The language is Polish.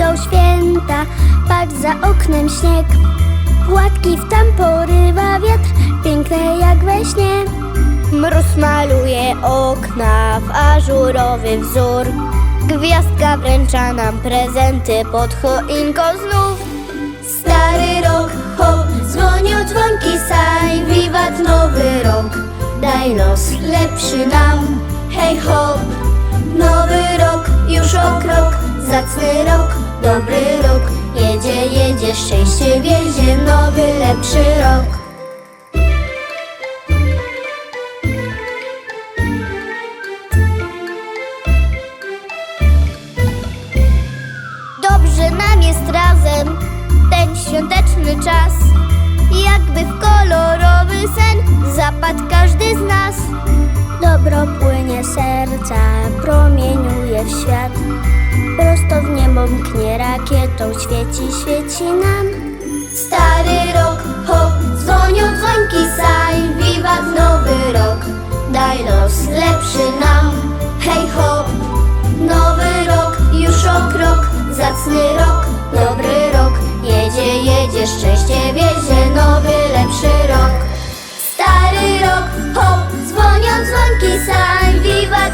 święta, patrz za oknem śnieg. Płatki w tam porywa wiatr, piękne jak we śnie. Mróz maluje okna w ażurowy wzór. Gwiazdka wręcza nam prezenty pod choinką znów. Stary rok, hop, dzwonią dzwonki, saj, wiwat nowy rok. Daj los lepszy nam, hej hop, nowy rok, już o krok, zacny rok, dobry rok. Jedzie, jedzie, szczęście wiezie, nowy, lepszy rok. Dobrze nam jest razem ten świąteczny czas. Jakby w kolorowy sen zapadł każdy z nas. Dobro płynie serca, promieniuje w świat. Prosto w niebo rakietą, świeci, świeci nam. Stary rok, hop, dzwonią dzwonki, saj, wiwat nowy rok. Daj los lepszy nam, hej hop, Nowy rok, już o krok, zacny rok, dobry rok. Jedzie, jedzie, szczęście wiezie, nowy, lepszy rok. Stary rok, hop, dzwonią dzwonki, saj, wiwat